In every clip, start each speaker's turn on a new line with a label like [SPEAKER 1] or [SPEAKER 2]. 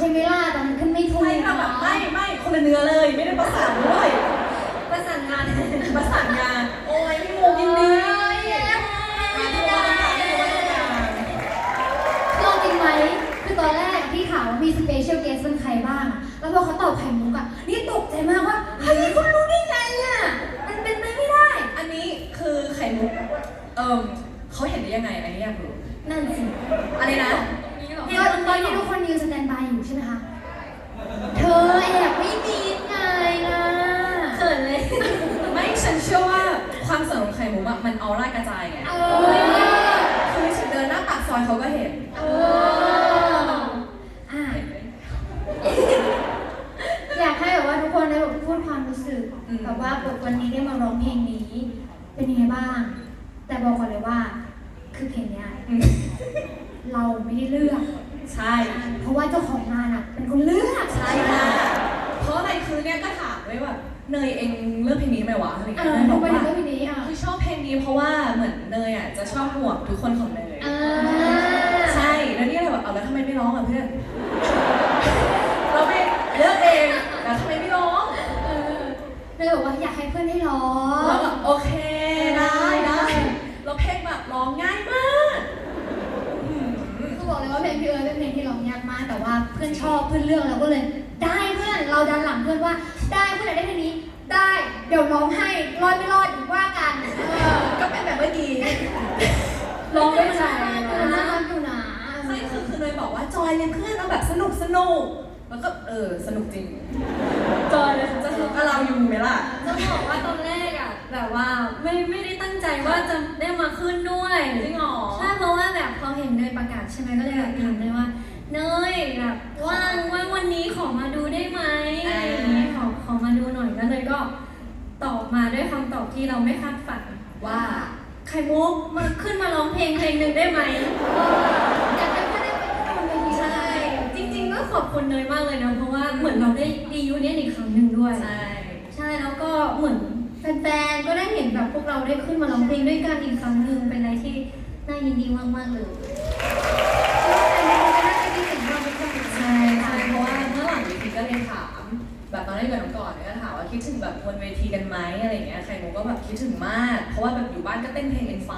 [SPEAKER 1] ใช่ไหมล่ะแต่มันขึ้นไม่ถูก
[SPEAKER 2] ไม่ค่ะแบบไม่ไม่คนละเนื้อเลยไม่ได้ประสานด้วย
[SPEAKER 3] ประสานงาน
[SPEAKER 2] ประสานงานโอ้ยพี่โมยินดี
[SPEAKER 1] โอ้ยแย่
[SPEAKER 2] มาทุกวันนะคะทุกวันนะคะ
[SPEAKER 1] คือเอาจริงไหมคือตอนแรกที่ถามว่ามีสเปเชียลเกสเป็นใครบ้างอะแล้วพอเขาตอบไข่มุกอะนี่ตกใจมากว่าเฮ้ยคุณรู้ได้ไงอะมันเป็นไปไม่ได้
[SPEAKER 2] อันนี้คือไข่มุกเอิ่มเขาเห็นได้ยังไงอันนี้อยากรู้
[SPEAKER 1] นั่นสิ
[SPEAKER 2] อะไรนะ
[SPEAKER 1] ตอนตอนนี้ทุกคนยืนสแตนบายอยู่ใช่ไหมคะ เธอแอบไม่มีไงล่ะ
[SPEAKER 3] เขินเลย
[SPEAKER 2] ไม่ฉันเชื่อว่าความสวยของไข่มุกอะมันออร่ากระจายไง
[SPEAKER 1] เออ
[SPEAKER 2] คือฉันเดินหน้าปากซอยเขาก็เห็น
[SPEAKER 1] เอออะอยากให้แบบว่าทุกคนได้แบบพูดความรู้สึก
[SPEAKER 2] อืม
[SPEAKER 1] แบบว่าแบบวันนี้ได้มาร้องเพลงนี้ เป็นยังไงบ้าง แต่บอกก่อนเลยว่า คือเพลงเนี้ย
[SPEAKER 2] อืม
[SPEAKER 1] เราไม่ได้เลือก
[SPEAKER 2] ใช่
[SPEAKER 1] เพราะว่าเจ้าของงานอะ เป็นคนเลือก
[SPEAKER 2] ใช่ค่ะเพราะอะไรคือเนี่ยก็ถามไว้ว่าเนยเองเลือกเพลงนี้ไหมวะอะไร
[SPEAKER 1] เอ
[SPEAKER 2] เงี้ย
[SPEAKER 1] อ
[SPEAKER 2] เนยบ
[SPEAKER 1] ทำ
[SPEAKER 2] อก
[SPEAKER 1] ไม
[SPEAKER 2] ว่า
[SPEAKER 1] ถึงเลือกเพลงนี้อะ
[SPEAKER 2] คือชอบเพลงนี้เพราะว่าเหมือนเนยอะจะชอบห่วงทุกคนของเนย
[SPEAKER 1] อ่า
[SPEAKER 2] ใช่แล้วนี่เลยแบบเอาแล้วทำไมไม่ร้องอะเพื่อนเราไปเลือกเองแล้วทำไมไม่ร้อง
[SPEAKER 1] เออเลยบอกว่าอยากให้เพื่อนได้ร้อง
[SPEAKER 2] เราแบบโอเคได้ได้แล้วเพลงแบบร้องง่ายมากอืม
[SPEAKER 1] คือบอก เลยว่าเพลงพี่เอิร์ธเป็นเพลงที่ร้องยากมากแต่ว่าเพื่อนชอบเพื่อนเลือกเราก็เลยได้เพื่อนเราดันหลังเพื่อนว่า ได้เพื่อนอยากได้เพลงนี้ ได้เดี๋ยวร้องให้รอดไม่รอดอีกว่ากันเออ
[SPEAKER 2] ก็เป็นแบบเมื่อกี้
[SPEAKER 1] ร้องด้วยใจน่ารักอยู่นะ
[SPEAKER 2] ใช่คือคือเนยบอกว่าจอยเรียนเพื่อนเราแบบสนุกสนุกแล้วก็เออสนุกจริง
[SPEAKER 3] จอยเลย
[SPEAKER 2] จะสนุกกับเราอยู่ไหมล่ะ
[SPEAKER 3] จะบอกว่าตอนแรกอะแบบว่าไม่ไม่ได้ตั้งใจว่าจะได้มาขึ้นด้วย
[SPEAKER 2] จ
[SPEAKER 3] ประกาศใช่ไหมก็เลยแบบถามเลยว่า เนยแบบว่างว่างวันนี้ขอมาดูได้ไหมอะไรอย่างเงี้ยขอขอมาดูหน่อยแล้วเลยก็ตอบมาด้วยคำตอบที่เราไม่คาดฝัน
[SPEAKER 2] ว่า
[SPEAKER 3] ไข่มุกมาขึ้นมาร้องเพลงเพลงหนึ่งได้ไหม
[SPEAKER 1] อยากให้เพื่อนได้ไปขึ้นบนเวที
[SPEAKER 3] ใช่ จริงๆก็ขอบคุณเนยมากเลยนะเพราะว่าเหมือนเราได้ดียูเนี่ยนอีกครั้งหนึ่งด้วย
[SPEAKER 2] ใช่
[SPEAKER 3] ใช่แล้วก็เหมือนแฟนๆก็ได้เห็นแบบพวกเราได้ขึ้นมาร้องเพลงด้วยกันอีกครั้งหนึ่งเป็นอะไรที่น่ายินดีมากๆเลย
[SPEAKER 2] ใช่ใช่เพราะว่าเมื่อหลังเวทีก็เลยถาม แบบตอนแรกกับน้องก่อนเนี่ยก็ถามว่าคิดถึงแบบบนเวทีกันไหมอะไรอย่างเงี้ยใครมุกก็แบบคิดถึงมาก เพราะว่าแบบอยู่บ้านก็เต้นเพลง N5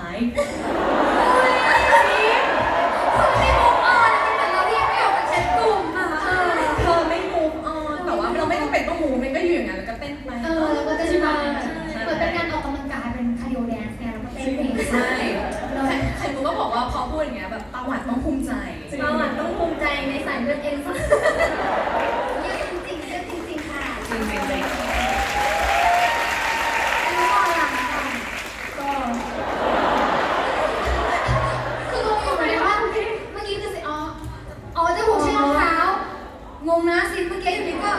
[SPEAKER 2] เธอไม่ move on แต่ว่าเราไม่ต้องเป็นต้อง move มันก็อยู่อย่างนั้นแล้วก็เต้นไป
[SPEAKER 1] เออแล้วก็จะมาเหมือนเป็นการออกกำลังกายเป็นคาร์ดิโอแดนซ์ไงแล้วก็เต้นเพลง
[SPEAKER 2] ใช่ใครใครมุกก็บอกว่าพอพูดอย่างเงี้ยแบบตาหวานต้องภูมิใจ
[SPEAKER 3] เราอะต้องภูมิใจในสายเลือดเอ็นซ่า
[SPEAKER 1] เยอะจริงๆเยอะจริงๆค่ะ
[SPEAKER 2] จริงจริงจริง
[SPEAKER 1] แล้วก็หลังก็คืองงอยู่เหมือนกันว่าเมื่อกี้คือสิอ๋ออ๋อจมูกใช่รองเท้างงนะสิเมื่อกี้อยู่ดีก็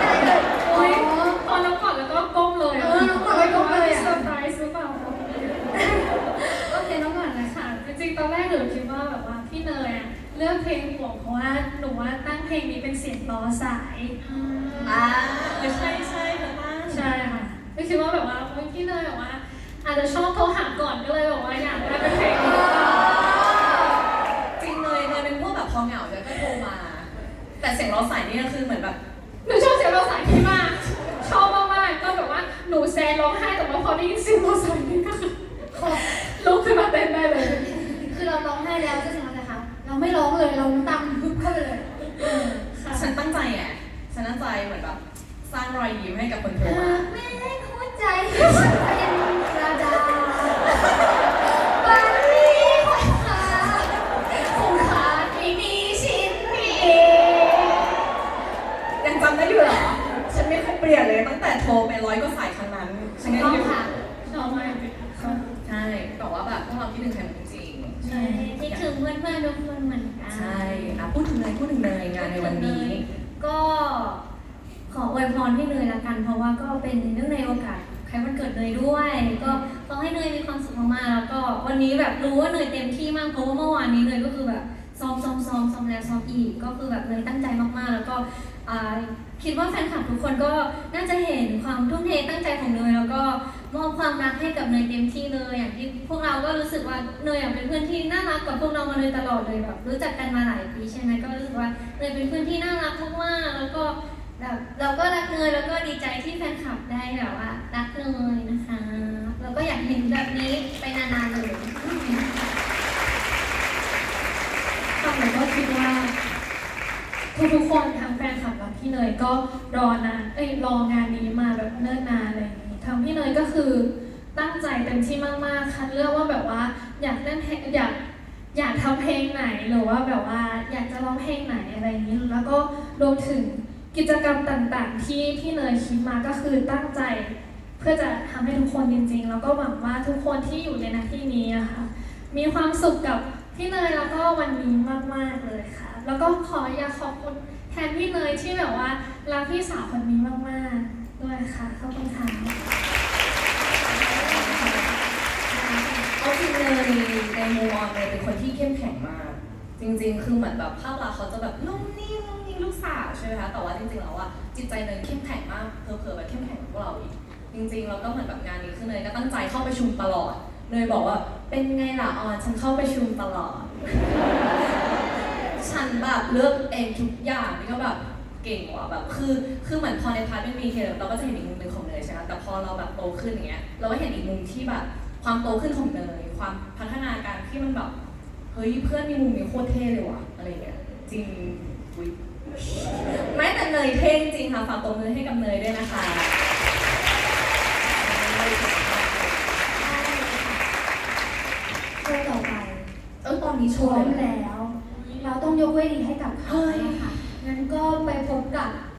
[SPEAKER 1] อะไรเลย
[SPEAKER 4] โอ้ย
[SPEAKER 1] อ๋อ
[SPEAKER 4] ตอนน้องกอดแล้วก็ก้มเลย
[SPEAKER 1] เออน้องกอดแล้วก้มเลยอะ
[SPEAKER 4] เซอร์ไพรส์หรือเปล่า
[SPEAKER 1] โอเคน้องก่อนนะ
[SPEAKER 4] ค่ะ จริงๆ ตอนแรกหนูคิดว่าแบบว่าพี่เนยอะเลือกเพลงห่วงเพราะว่าหนูว่าตั้งเพลงนี้เป็นเสียงล้อสาย
[SPEAKER 2] อ่าเออใช่ใช่เธอตั้ง
[SPEAKER 4] ใช่ค่ะไม่คิดว่าแบบว่าโอ้ยพี่เนยแบบว่า อาจจะชอบโทรหาก่อนก็เลยบอกว่าอยากได้เป็นเพลงนี้
[SPEAKER 2] จริงเลยเลยเป็นพวกแบบพอเหงาจะก็โทรมา แต่เสียงเราใส่นี่ก็คือเหมือนแบบ
[SPEAKER 4] หนูชอบเสียงล้อสายพี่มากชอบมากๆก็แบบว่าหนูแซนร้องไห้แต่ว่าพอได้ยินเสียงล้อสายนี่ก็คือ
[SPEAKER 1] ขอ เราร้องไห้แล้วจะเสียงอะไรคะเราไม่ร้องเลยเราน้ำตาพึบเข้าไปเลยเออ
[SPEAKER 4] ค่ะ
[SPEAKER 2] ฉันตั้งใจไงฉันตั้งใจเหมือนแบบสร้างรอยยิ้มให้กับคนโทร
[SPEAKER 1] หามา
[SPEAKER 2] ก
[SPEAKER 1] แม่หัวใจฉันเป็นกระดาษบาลีของขาคงขาดไม่มีชิ้นเดียว
[SPEAKER 2] ยังจำได้อยู่เหรอฉันไม่เคยเปลี่ยนเลยตั้งแต่โทรไปร้อยก็สายครั้งนั้นฉันยัง
[SPEAKER 1] ต้อง
[SPEAKER 2] อยู่
[SPEAKER 1] ค่ะ
[SPEAKER 4] ชอบมากจริงๆค่ะ
[SPEAKER 2] ใช่บอกว่าแบบพวกเราคิดถึงใคร จริง
[SPEAKER 3] ใช่คิดถึงเพื่อนๆทุกคนเหมือนกัน
[SPEAKER 2] ใช่อะพูดถึงเนยพูดถึงเนยงานในวันนี้
[SPEAKER 3] ก็ขออวยพรพี่เนยละกัน เพราะว่าก็เป็นเนื่องในโอกาสใครวันเกิดเนยด้วย ก็ขอให้เนยมีความสุขมากๆแล้วก็วันนี้แบบรู้ว่าเนยเต็มที่มากเพราะว่าเมื่อวานนี้เนยก็คือแบบซ้อมซ้อมซ้อมซ้อมแล้วซ้อมอีกก็คือแบบเนยตั้งใจมากๆ แล้วก็อ่าคิดว่าแฟนคลับทุกคนก็น่าจะเห็นความทุ่มเทตั้งใจของเนยแล้วก็มอบความรักให้กับเนยเต็มที่เลยอย่างที่ พวกเราก็รู้สึกว่าเนยอะเป็นเพื่อนที่น่ารักกับพวกเรามาเลยตลอดเลยแบบรู้จักกันมาหลายปีใช่ไหมก็รู้สึกว่าเนยเป็นเพื่อนที่น่ารักมากๆแล้วก็แบบเราก็รักเนยแล้วก็ดีใจที่แฟนคลับได้แบบว่ารักเนยนะคะแล้วก็อยากเห็นแบบนี้ไปนานๆเลย
[SPEAKER 4] ค่ะหนูก็คิดว่าทุกๆคนทั้งแฟนคลับและพี่เนยก็รอนานเอ้ยรองานนี้มาแบบเนิ่นนานอะไรอย่างนี้ทางพี่เนยก็คือ ตั้งใจเต็มที่มากๆ คัดเลือกว่าแบบว่าอยากเล่นเพลงอยากอยากทำเพลงไหนหรือว่าแบบว่าอยากจะร้องเพลงไหนอะไรอย่างนี้ แล้วก็รวมถึงกิจกรรมต่างๆ ที่พี่เนยคิดมาก็คือตั้งใจ เพื่อจะทำให้ทุกคนจริง ๆ แล้วก็หวังว่าทุกคนที่อยู่ในหน้าที่นี้อะค่ะมีความสุขกับพี่เนยแล้วก็วันนี้มากๆเลยค่ะ แล้วก็ขออยากขอบคุณแทนพี่เนยที่แบบว่ารักพี่สาวคนนี้มากๆด้วยค่ะขอบคุณค่ะ
[SPEAKER 2] เอาจริงเลยในมุมมองเลยเป็นคนที่เข้มแข็งมาก จริง ๆ คือเหมือนแบบภาพลักษณ์เขาจะแบบนุ่มนิ่มนุ่มนิ่มลูกสาวใช่ไหมคะแต่ว่าจริงๆแล้วอะจิตใจเนยเข้มแข็งมากเผลอแบบเข้มแข็งกว่าพวกเราอีกจริงๆแล้วก็เหมือนแบบงานนี้คือเนยก็ตั้งใจเข้าประชุมตลอดเนยบอกว่าเป็นไงล่ะออนฉันเข้าประชุมตลอด ฉันแบบเลือกเองทุกอย่างนี่ก็แบบ เก่งว่ะแบบคือคือเหมือนพอในพาร์ทเป็นมีเคเราก็จะเห็นอีกมุมหนึ่งของเนยใช่ไหมแต่พอเราแบบโตขึ้นอย่างเงี้ยเราก็เห็นอีกมุมที่แบบความโตขึ้นของเนยความพัฒนาการที่มันแบบเฮ้ยเพื่อนมีมุมนี้โคตรเท่เลยว่ะอะไรเงี้ยจริงอุ๊ยไม่แต่เนยเท่จริงๆค่ะฝากตบมือให้กับเนยด้วยนะคะ
[SPEAKER 1] โชว์ต่อไป
[SPEAKER 2] เออตอนนี้โช
[SPEAKER 1] พร้
[SPEAKER 2] ว์
[SPEAKER 1] อม
[SPEAKER 2] เลย
[SPEAKER 1] แล้ว เราต้องยกเวทีให้กับเขา
[SPEAKER 2] เฮ้ย
[SPEAKER 1] นะคะ